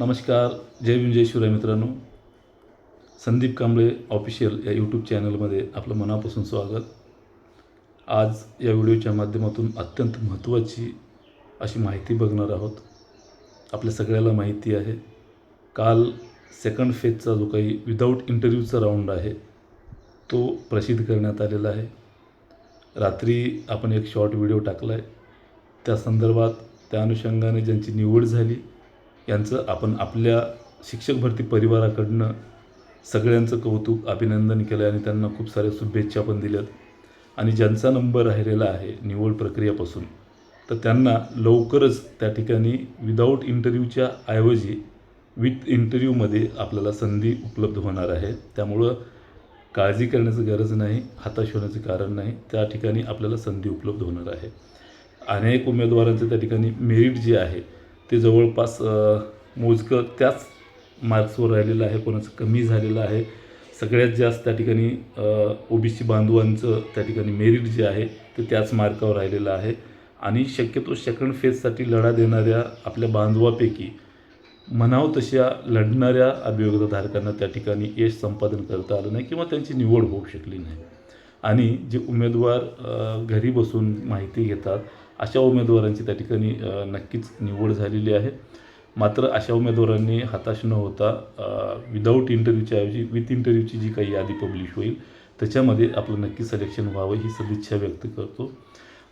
नमस्कार जय भीम जय शिवराय मित्रांनो. संदीप कांबळे ऑफिशियल या यूट्यूब चॅनलमध्ये आपलं मनापासून स्वागत. आज या व्हिडिओच्या माध्यमातून अत्यंत महत्त्वाची अशी माहिती बघणार आहोत. आपल्या सगळ्याला माहिती आहे काल सेकंड फेजचा जो काही विदाऊट इंटरव्ह्यूचा राऊंड आहे तो प्रसिद्ध करण्यात आलेला आहे. रात्री आपण एक शॉर्ट व्हिडिओ टाकला आहे त्या संदर्भात त्या अनुषंगाने ज्यांची निवड झाली यांचं आपण आपल्या शिक्षक भरती परिवाराकडनं सगळ्यांचं कौतुक अभिनंदन केलं आणि त्यांना खूप साऱ्या शुभेच्छा पण दिल्यात. आणि ज्यांचा नंबर राहिलेला आहे निवड प्रक्रियापासून तर त्यांना लवकरच त्या ठिकाणी विदाऊट इंटरव्ह्यूच्या ऐवजी विथ इंटरव्ह्यूमध्ये आपल्याला संधी उपलब्ध होणार आहे. त्यामुळं काळजी करण्याची गरज नाही हाताश होण्याचं कारण नाही त्या ठिकाणी आपल्याला संधी उपलब्ध होणार आहे. अनेक उमेदवारांचं त्या ठिकाणी मेरिट जे आहे ते जवळपास मोजकं त्याच मार्क्सवर राहिलेलं आहे कोणाचं कमी झालेलं आहे. सगळ्यात जास्त त्या ठिकाणी ओबीसी बांधवांचं त्या ठिकाणी मेरिट जे आहे ते त्याच मार्कावर राहिलेलं आहे. आणि शक्यतो सेकंड फेजसाठी लढा देणाऱ्या आपल्या बांधवापैकी म्हणावं तशा लढणाऱ्या अभियोगधारकांना त्या ठिकाणी यश संपादन करता आलं नाही किंवा त्यांची निवड होऊ शकली नाही. आणि जे उमेदवार घरी बसून माहिती घेतात अशा उमेदवारांची त्या ठिकाणी नक्कीच निवड झालेली आहे. मात्र अशा उमेदवारांनी हताश न होता विदाऊट इंटरव्ह्यूच्या ऐवजी विथ इंटरव्ह्यूची जी काही यादी पब्लिश होईल त्याच्यामध्ये आपलं नक्की सिलेक्शन व्हावं ही सदिच्छा व्यक्त करतो.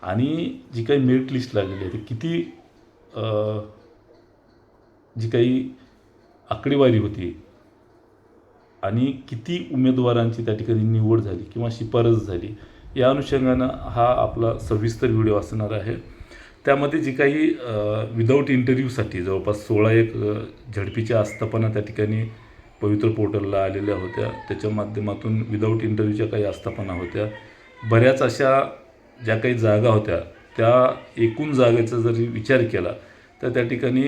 आणि जी काही मेरिट लिस्ट लागलेली आहे ती किती जी काही आकडेवारी होती आणि किती उमेदवारांची त्या ठिकाणी निवड झाली किंवा शिफारस झाली या अनुषंगानं हा आपला सविस्तर व्हिडिओ असणार आहे. त्यामध्ये जी काही विदाऊट इंटरव्ह्यूसाठी जवळपास सोळा एक झडपीच्या आस्थापना त्या ठिकाणी पवित्र पोर्टलला आलेल्या होत्या. त्याच्या माध्यमातून विदाऊट इंटरव्ह्यूच्या काही आस्थापना होत्या. बऱ्याच अशा ज्या काही जागा होत्या त्या एकूण जागेचा जरी विचार केला तर त्या ठिकाणी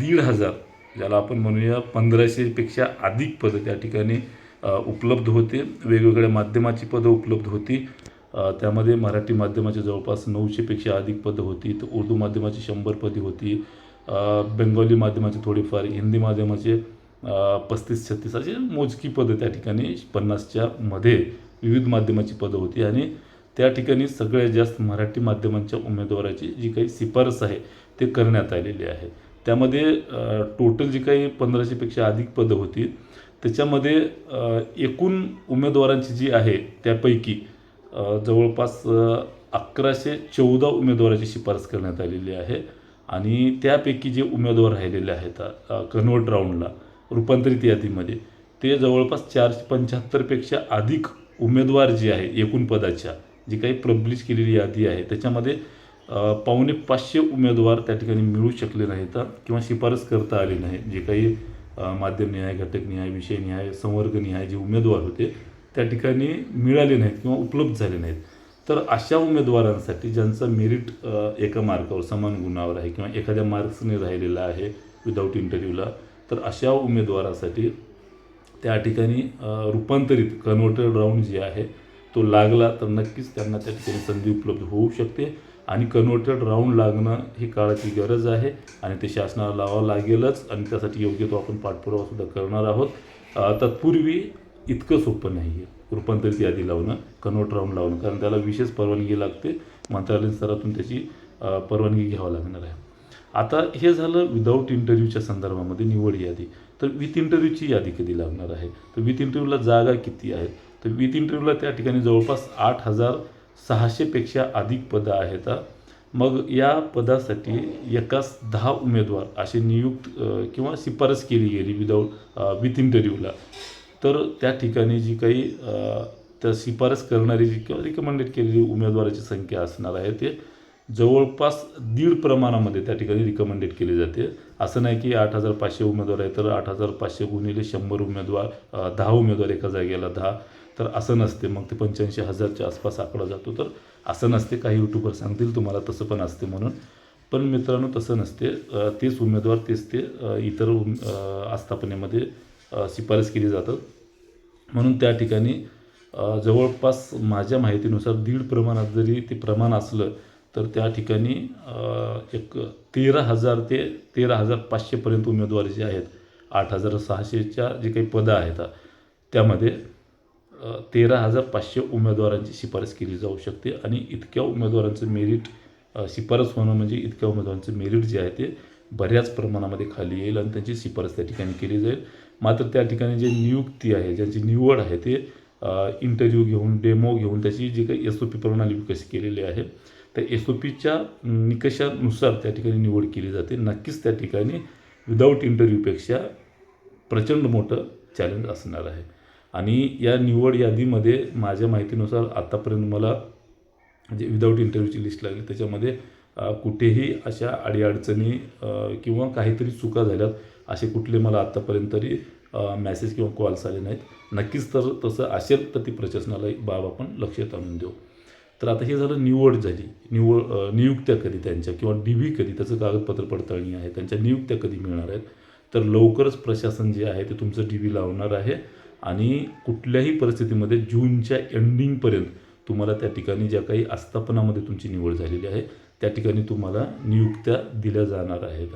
दीड हजार ज्याला आपण म्हणूया पंधराशेपेक्षा अधिक पदं त्या ठिकाणी उपलब्ध होते. वेगवेगळ्या माध्यमाची पदं उपलब्ध होती. त्यामध्ये मराठी माध्यमाची जवळपास नऊशेपेक्षा अधिक पदं होती. तर उर्दू माध्यमाची शंभर पदी होती. बंगाली बेंगॉली माध्यमाची थोडीफार हिंदी माध्यमाचे पस्तीस छत्तीस असे मोजकी पदं त्या ठिकाणी पन्नासच्या मध्ये विविध माध्यमाची पदं होती. आणि त्या ठिकाणी सगळ्यात जास्त मराठी माध्यमांच्या उमेदवाराची जी काही शिफारस आहे ते करण्यात आलेली आहे. त्यामध्ये टोटल जी काही पंधराशेपेक्षा अधिक पदं होती त्याच्यामध्ये एकूण उमेदवारांची जी आहे त्यापैकी जवळपास अकराशे चौदा उमेदवाराची शिफारस करण्यात आलेली आहे. आणि त्यापैकी जे उमेदवार राहिलेले आहेत कन्वर्ट राऊंडला रूपांतरित यादीमध्ये ते जवळपास चारशे पंच्याहत्तरपेक्षा अधिक उमेदवार जे आहे एकूण पदाच्या जी काही पब्लिश केलेली यादी आहे त्याच्यामध्ये पावणे पाचशे उमेदवार त्या ठिकाणी मिळू शकले नाहीत किंवा शिफारस करता आली नाही जे काही माध्यमनिहाय घटकनिहाय विषयनिहाय संवर्गनिहाय जे उमेदवार होते त्या ठिकाणी मिळाले नाहीत किंवा उपलब्ध झाले नाहीत. तर अशा उमेदवारांसाठी ज्यांचा मेरिट एका मार्कावर समान गुणावर आहे किंवा एखाद्या मार्क्सने राहिलेला आहे विदाऊट इंटरव्ह्यूला तर अशा उमेदवारासाठी त्या ठिकाणी रूपांतरित कन्व्हर्टेड राऊंड जे आहे तो लागला तर नक्कीच त्यांना त्या ठिकाणी संधी उपलब्ध होऊ शकते. आणि कन्व्हर्टेड राऊंड लागणं ही काळाची गरज आहे आणि ते शासनाला लावावं लागेलच आणि त्यासाठी योग्य तो आपण पाठपुरावासुद्धा करणार आहोत. तत्पूर्वी इतकं सोपं नाही आहे रूपांतरित यादी लावणं कन्व्हर्ट राऊंड लावणं कारण त्याला विशेष परवानगी लागते. मंत्रालय स्तरातून त्याची परवानगी घ्यावं लागणार आहे. आता हे झालं विदाऊट इंटरव्ह्यूच्या संदर्भामध्ये निवड यादी. तर विथ इंटरव्ह्यूची यादी कधी लागणार आहे? तर विथ इंटरव्ह्यूला जागा किती आहेत तर विथ इंटरव्ह्यूला त्या ठिकाणी जवळपास आठ हजार सहाशेपेक्षा अधिक पदं आहेत मग या पदासाठी एकाच दहा उमेदवार असे नियुक्त किंवा शिफारस केली गेली विदाऊट विथ इंटरव्ह्यूला तर त्या ठिकाणी जी काही त्या शिफारस करणारी जी किंवा रिकमेंडेड केलेली उमेदवाराची संख्या असणार आहे ते जवळपास दीड प्रमाणामध्ये त्या ठिकाणी रिकमेंडेड केली जाते. असं नाही की आठ हजार पाचशे उमेदवार आहे तर आठ हजार पाचशे गुणिले शंभर उमेदवार दहा उमेदवार एका जागेला दहा. तर असं नसते. मग ते पंच्याऐंशी हजारच्या आसपास आकडा जातो. तर असं नसते. काही यूट्यूबर सांगतील तुम्हाला तसं पण असते म्हणून. पण मित्रांनो तसं नसते. तेच उमेदवार तेच ते इतर उम आस्थापनेमध्ये शिफारस केली जातात. म्हणून त्या ठिकाणी जवळपास माझ्या माहितीनुसार दीड प्रमाणात जरी ते प्रमाण असलं तर त्या ठिकाणी एक तेरा हजार ते तेरा हजार पाचशेपर्यंत उमेदवार जे आहेत आठ हजार सहाशेच्या जे काही पदं आहेत त्यामध्ये तेरा हजार पाचशे उमेदवारांची शिफारस केली जाऊ शकते आणि इतक्या उमेदवारांचं मेरिट शिफारस होणं म्हणजे इतक्या उमेदवारांचं मेरिट जे आहे ते बऱ्याच प्रमाणामध्ये खाली येईल आणि त्यांची शिफारस त्या ठिकाणी केली जाईल. मात्र त्या ठिकाणी जे नियुक्ती आहे ज्यांची निवड आहे ते इंटरव्ह्यू घेऊन डेमो घेऊन त्याची जी काही एस ओ पी प्रणाली विकसित केलेली आहे त्या एस ओ पीच्या निकषानुसार त्या ठिकाणी निवड केली जाते. नक्कीच त्या ठिकाणी विदाऊट इंटरव्ह्यूपेक्षा प्रचंड मोठं चॅलेंज असणार आहे. आणि या निवड यादीमध्ये माझ्या माहितीनुसार आत्तापर्यंत मला म्हणजे विदाऊट इंटरव्ह्यूची लिस्ट लागली त्याच्यामध्ये कुठेही अशा अडीअडचणी किंवा काहीतरी चुका झाल्यात असे कुठले मला आत्तापर्यंत तरी मॅसेज किंवा कॉल्स आले नाहीत. नक्कीच तर तसं असेल तर ती प्रशासनाला एक बाब आपण लक्षात आणून देऊ. तर आता हे झालं निवड झाली. निवड नियुक्त्या कधी त्यांच्या किंवा डी व्ही कधी त्याचं कागदपत्र पडताळणी आहे त्यांच्या नियुक्त्या कधी मिळणार आहेत? तर लवकरच प्रशासन जे आहे ते तुमचं डी व्ही लावणार आहे. आणि कुठल्याही परिस्थितीमध्ये जूनच्या एंडिंगपर्यंत तुम्हाला त्या ठिकाणी ज्या काही आस्थापनामध्ये तुमची निवड झालेली आहे त्या ठिकाणी तुम्हाला नियुक्त्या दिल्या जाणार आहेत.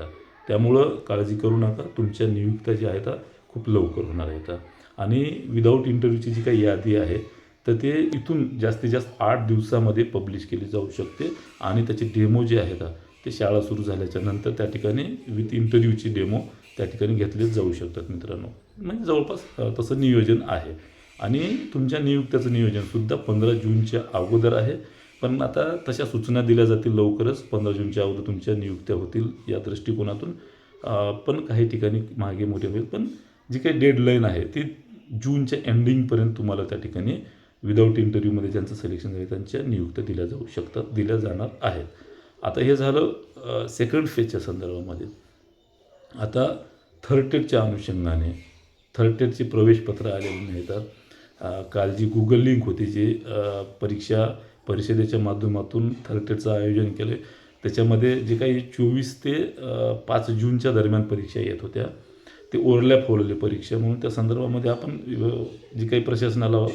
त्यामुळं काळजी करू नका तुमच्या नियुक्त्या ज्या आहेत खूप लवकर होणार आहेत. आणि विदाऊट इंटरव्ह्यूची जी काही यादी आहे तर ते इथून जास्तीत जास्त आठ दिवसामध्ये पब्लिश केली जाऊ शकते आणि त्याचे डेमो जे आहेत ते शाळा सुरू झाल्याच्यानंतर त्या ठिकाणी विथ इंटरव्ह्यूची डेमो त्या ठिकाणी घेतले जाऊ शकतात मित्रांनो. म्हणजे जवळपास तसं नियोजन आहे. आणि तुमच्या नियुक्त्याचं नियोजनसुद्धा पंधरा जूनच्या अगोदर आहे. पण आता तशा सूचना दिल्या जातील लवकरच पंधरा जूनच्या अगोदर तुमच्या नियुक्त्या होतील या दृष्टिकोनातून. पण काही ठिकाणी मागे मोठे होईल. पण जी काही डेडलाईन आहे ती जूनच्या एंडिंगपर्यंत तुम्हाला त्या ठिकाणी विदाऊट इंटरव्ह्यूमध्ये ज्यांचं सिलेक्शन झालं त्यांच्या नियुक्त्या दिल्या जाऊ शकतात दिल्या जाणार आहेत. आता हे झालं सेकंड फेजच्या संदर्भामध्ये. आता थर्ड टेटच्या अनुषंगाने थर्ड टेटची प्रवेशपत्र आलेली नाही तर काल जी गुगल लिंक होती जी परीक्षा परिषदेच्या माध्यमातून थर्ड टेटचं आयोजन केलं. त्याच्यामध्ये जे काही चोवीस ते पाच जूनच्या दरम्यान परीक्षा येत होत्या ते ओव्हरलॅप होलेले परीक्षा. म्हणून त्या संदर्भामध्ये आपण जी काही प्रशासनाला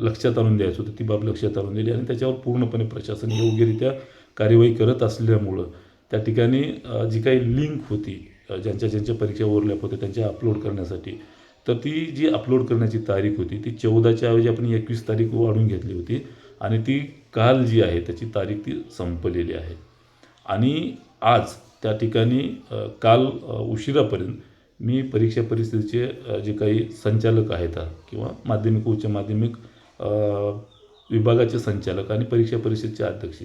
लक्षात आणून द्यायचं होतं ती बाब लक्षात आणून दिली आणि त्याच्यावर पूर्णपणे प्रशासन योग्यरित्या कार्यवाही करत असल्यामुळं त्या ठिकाणी जी काही लिंक होती ज्यांच्या ज्यांच्या परीक्षा ओव्हरलॅप होत्या त्यांच्या अपलोड करण्यासाठी. तर ती जी अपलोड करण्याची तारीख होती ती चौदाच्या ऐवजी आपण एकवीस तारीख वाढून घेतली होती आणि ती काल जी आहे त्याची तारीख ती संपलेली आहे. आणि आज त्या ठिकाणी काल उशिरापर्यंत मी परीक्षा परिस्थितीचे जे काही संचालक आहेत किंवा माध्यमिक उच्च माध्यमिक विभागाचे संचालक आणि परीक्षा परिषदेचे अध्यक्ष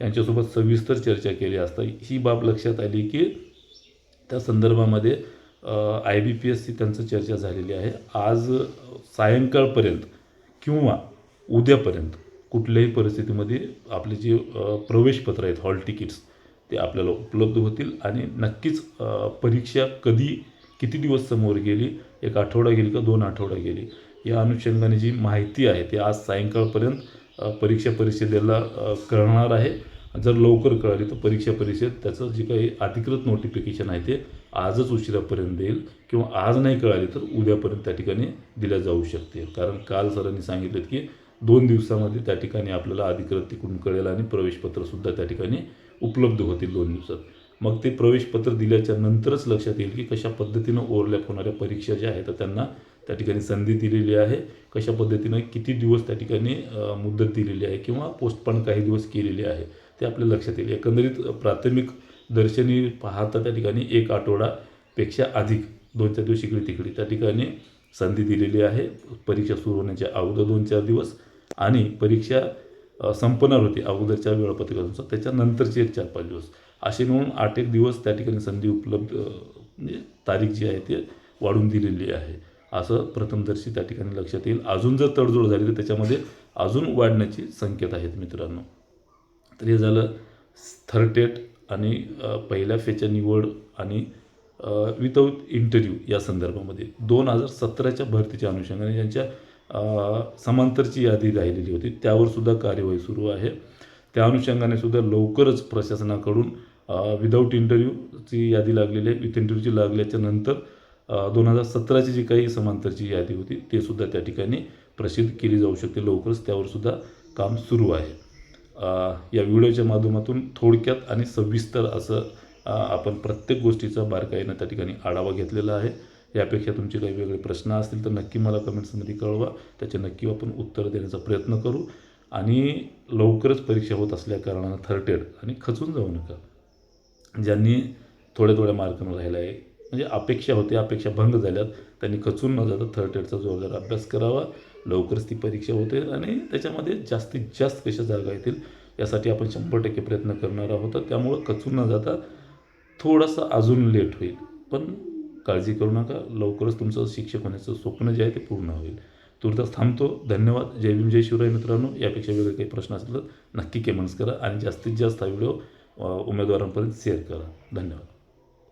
यांच्यासोबत सविस्तर चर्चा केली असता ही बाब लक्षात आली की त्या संदर्भामध्ये आय बी पी एसची त्यांचं चर्चा झालेली आहे. आज सायंकाळपर्यंत किंवा उद्यापर्यंत कुठल्याही परिस्थितीमध्ये आपले जे प्रवेशपत्र आहेत हॉल तिकीट्स ते आपल्याला उपलब्ध होतील आणि नक्कीच परीक्षा कधी किती दिवस समोर गेली एक आठवडा गेली का दोन आठवडा गेली या अनुषंगाने जी माहिती आहे ती आज सायंकाळपर्यंत परीक्षा परिषदेला कळणार आहे. जर लवकर कळाली तर परीक्षा परिषद त्याचं जे काही अधिकृत नोटिफिकेशन आहे ते आजच उशिरापर्यंत देईल किंवा आज नाही कळाली तर उद्यापर्यंत त्या ठिकाणी दिल्या जाऊ शकते. कारण काल सरांनी सांगितलं की दोन दिवसामध्ये त्या ठिकाणी आपल्याला अधिकृत तिकडून कळेल आणि प्रवेशपत्रसुद्धा त्या ठिकाणी उपलब्ध होतील दोन दिवसात. मग ते प्रवेशपत्र दिल्याच्या नंतरच लक्षात येईल की कशा पद्धतीनं ओव्हरलॅप होणाऱ्या परीक्षा ज्या आहेत त्यांना त्या ठिकाणी संधी दिलेली आहे. कशा पद्धतीनं किती दिवस त्या ठिकाणी मुदत दिलेली आहे किंवा पोस्टपण काही दिवस केलेली आहे. ते आपल्या लक्षात येईल. एकंदरीत प्राथमिक दर्शनी पाहता त्या ठिकाणी एक आठवडापेक्षा अधिक दोन चार दिवस इकडे तिकडे त्या ठिकाणी संधी दिलेली आहे. परीक्षा सुरू होण्याच्या अगोदर दोन चार दिवस आणि परीक्षा संपणार होती अगोदरच्या वेळापत्रकानुसार. त्याच्यानंतरचे एक चार पाच दिवस. असे मिळून आठ एक दिवस त्या ठिकाणी संधी उपलब्ध म्हणजे तारीख जी आहे ते वाढून दिलेली आहे. असं प्रथमदर्शी त्या ठिकाणी लक्षात येईल. अजून जर तडजोड झाली तर त्याच्यामध्ये अजून वाढण्याची संकेत आहेत मित्रांनो. तर हे झालं थर्ड टेट आणि पहिल्या फेच्या निवड आणि विदाऊट इंटरव्ह्यू या संदर्भामध्ये. दोन हजार सतराच्या भरतीच्या अनुषंगाने ज्यांच्या समांतरची यादी राहिलेली होती त्यावर सुद्धा कार्यवाही सुरू आहे. त्या अनुषंगाने सुद्धा लवकरच प्रशासनाकडून विदाऊट इंटरव्ह्यूची यादी लागलेली आहे. विथ इंटरव्ह्यूची लागल्याच्या नंतर दोन हजार सतराची जी काही समांतरची यादी होती ते सुद्धा त्या ठिकाणी प्रसिद्ध केली जाऊ शकते. लवकरच त्यावर सुद्धा काम सुरू आहे. या व्हिडिओच्या माध्यमातून थोडक्यात आणि सविस्तर असं आपण प्रत्येक गोष्टीचा बारकाईनं त्या ठिकाणी आढावा घेतलेला आहे. यापेक्षा तुमचे काही वेगळे प्रश्न असतील तर नक्की मला कमेंट्समध्ये कळवा. त्याचे नक्की आपण उत्तर देण्याचा प्रयत्न करू. आणि लवकरच परीक्षा होत असल्या कारणानं थर्टेड आणि खचून जाऊ नका. ज्यांनी थोड्या थोड्या मार्कानं राहिला आहे म्हणजे अपेक्षा होती अपेक्षा भंग झाल्यात त्यांनी खचून न जाता थर्ड जोरदार अभ्यास करावा. लवकरच ती परीक्षा होते आणि त्याच्यामध्ये जास्तीत जास्त कशा जागा येतील यासाठी आपण शंभर टक्के प्रयत्न करणार आहोत. त्यामुळं कचून न जाता थोडासा अजून लेट होईल. पण काळजी करू नका. लवकरच तुमचं शिक्षक होण्याचं स्वप्न जे आहे ते पूर्ण होईल. तुर्तास थांबतो. धन्यवाद. जय भीम जय शिवराय मित्रांनो. यापेक्षा वेगळे काही प्रश्न असतील तर नक्की कमेंट्स करा आणि जास्तीत जास्त हा व्हिडिओ उमेदवारांपर्यंत शेअर करा. धन्यवाद.